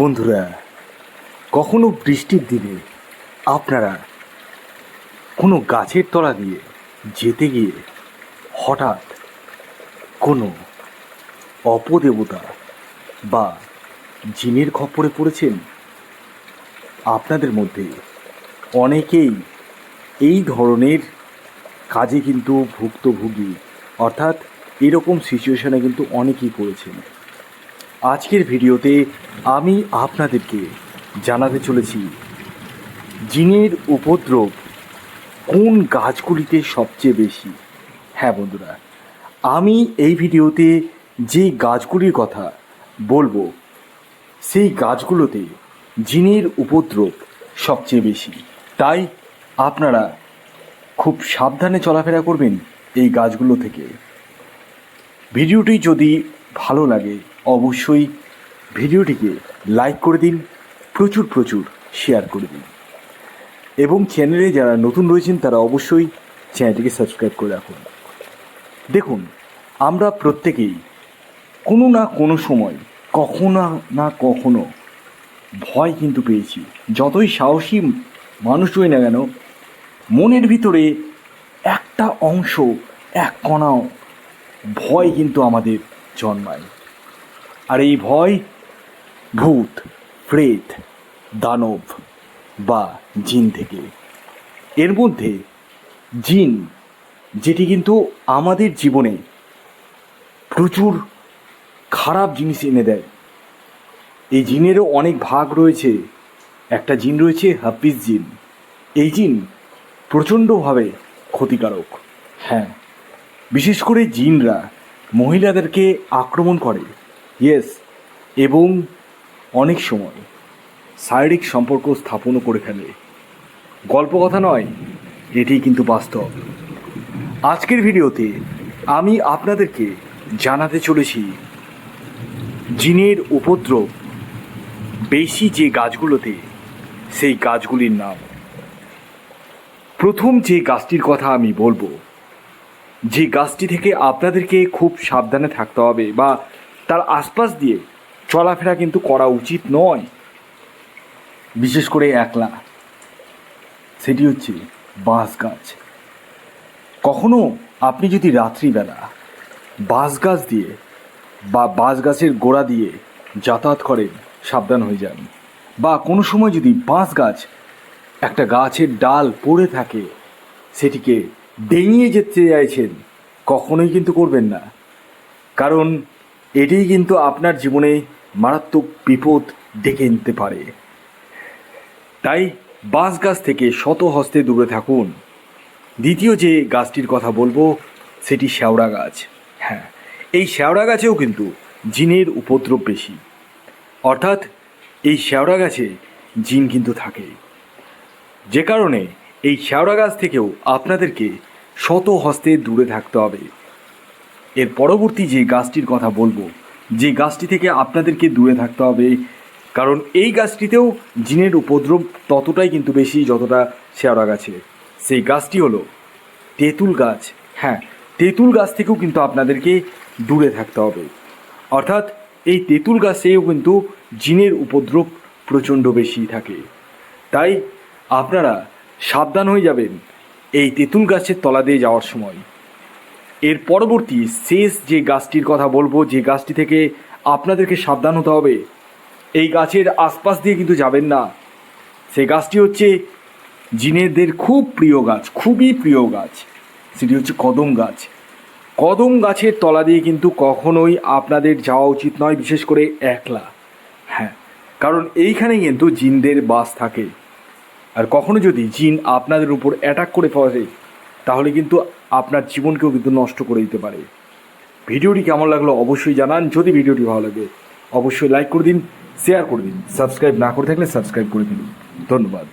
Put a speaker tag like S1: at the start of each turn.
S1: বন্ধুরা, কখনো বৃষ্টির দিনে আপনারা কোনো গাছের তলা দিয়ে যেতে গিয়ে হঠাৎ কোনো অপদেবতা বা জিনের খপ্পরে পড়েছেন? আপনাদের মধ্যে অনেকেই এই ধরনের কাজে কিন্তু ভুক্তভোগী, অর্থাৎ এরকম সিচুয়েশনে কিন্তু অনেকেই পড়েছেন। আজকের ভিডিওতে আমি আপনাদেরকে জানাতে চলেছি, জিনের উপদ্রব কোন গাছগুলিতে সবচেয়ে বেশি? হ্যাঁ বন্ধুরা, আমি এই ভিডিওতে যে গাছগুলির কথা বলব, সেই গাছগুলোতে জিনের উপদ্রব সবচেয়ে বেশি। তাই আপনারা খুব সাবধানে চলাফেরা করবেন এই গাছগুলো থেকে। ভিডিওটি যদি ভালো লাগে অবশ্যই ভিডিওটিকে লাইক করে দিন, প্রচুর প্রচুর শেয়ার করে দিন। এবং চ্যানেলে যারা নতুন রয়েছেন, তারা অবশ্যই চ্যানেলটিকে সাবস্ক্রাইব করে রাখুন। দেখুন, আমরা প্রত্যেকেই কোনো না কোনো সময় কখনো না কখনো ভয় কিন্তু পেয়েছি। যতই সাহসী মানুষ হই না কেন, মনের ভিতরে একটা অংশ, এক কণাও ভয় কিন্তু আমাদের জন্মায়। আর এই ভয় ভূত, প্রেত, দানব বা জিন থেকে। এর মধ্যে জিন, যেটি কিন্তু আমাদের জীবনে প্রচুর খারাপ জিনিস এনে দেয়। এই জিনেরও অনেক ভাগ রয়েছে। একটা জিন রয়েছে, হাফিজ জিন। এই জিন প্রচণ্ডভাবে ক্ষতিকারক। হ্যাঁ বিশেষ করে জিনরা মহিলাদেরকে আক্রমণ করে। ইয়েস এবং অনেক সময় শারীরিক সম্পর্ক স্থাপনও করে ফেলে। গল্প কথা নয়, এটি কিন্তু বাস্তব। আজকের ভিডিওতে আমি আপনাদেরকে জানাতে চলেছি, জিনের উপদ্রব, বেশি যে গাছগুলোতে, সেই গাছগুলির নাম। প্রথম যে গাছটির কথা আমি বলব, যে গাছটি থেকে আপনাদেরকে খুব সাবধানে থাকতে হবে বা তার আশপাশ দিয়ে চলাফেরা কিন্তু করা উচিত নয়। বিশেষ করে একলা। সেটি হচ্ছে বাঁশ গাছ। কখনো আপনি যদি রাত্রিবেলা বাঁশ গাছ দিয়ে বা বাঁশ গাছের গোড়া দিয়ে যাতায়াত করেন, সাবধান হয়ে যান। বা কোনো সময় যদি বাঁশ গাছ একটা গাছের ডাল পড়ে থাকে, সেটিকে ডেঙিয়ে যেতে চাইছেন, কখনোই কিন্তু করবেন না। কারণ এটিই কিন্তু আপনার জীবনে মারাত্মক বিপদ ডেকে নিতে পারে। তাই বাঁশ গাছ থেকে শত হস্তে দূরে থাকুন। দ্বিতীয় যে গাছটির কথা বলব, সেটি শ্যাওড়া গাছ। হ্যাঁ এই শ্যাওড়া গাছেও কিন্তু জিনের উপদ্রব বেশি। অর্থাৎ এই শ্যাওড়া গাছে জিন কিন্তু থাকে। যে কারণে এই শ্যাওড়া গাছ থেকেও আপনাদেরকে শত হস্তে দূরে থাকতে হবে। এর পরবর্তী যে গাছটির কথা বলব, যে গাছটি থেকে আপনাদেরকে দূরে থাকতে হবে, কারণ এই গাছটিতেও জিনের উপদ্রব ততটাই কিন্তু বেশি যতটা শেওড়া গাছে। সেই গাছটি হলো তেঁতুল গাছ। হ্যাঁ তেঁতুল গাছ থেকেও কিন্তু আপনাদেরকে দূরে থাকতে হবে। অর্থাৎ এই তেঁতুল গাছেও কিন্তু জিনের উপদ্রব প্রচণ্ড বেশি থাকে। তাই আপনারা সাবধান হয়ে যাবেন এই তেঁতুল গাছের তলা দিয়ে যাওয়ার সময়। এর পরবর্তী শেষ যে গাছটির কথা বলব, যে গাছটি থেকে আপনাদেরকে সাবধান হতে হবে, এই গাছের আশপাশ দিয়ে কিন্তু যাবেন না। সেই গাছটি হচ্ছে জিনেদের খুব প্রিয় গাছ, খুবই প্রিয় গাছ। সেটি হচ্ছে কদম গাছ। কদম গাছের তলা দিয়ে কিন্তু কখনোই আপনাদের যাওয়া উচিত নয়, বিশেষ করে একলা। হ্যাঁ কারণ এইখানে কিন্তু জিনদের বাস থাকে। আর কখনো যদি জিন আপনাদের উপর অ্যাটাক করে পড়ে তাহলে কিন্তু আপনার জীবনকেও কিন্তু নষ্ট করে দিতে পারে। ভিডিওটি কেমন লাগল অবশ্যই জানান। যদি ভিডিওটি ভালো লাগে, অবশ্যই লাইক করে দিন শেয়ার করে দিন সাবস্ক্রাইব না করে থাকলে সাবস্ক্রাইব করে দিন। ধন্যবাদ।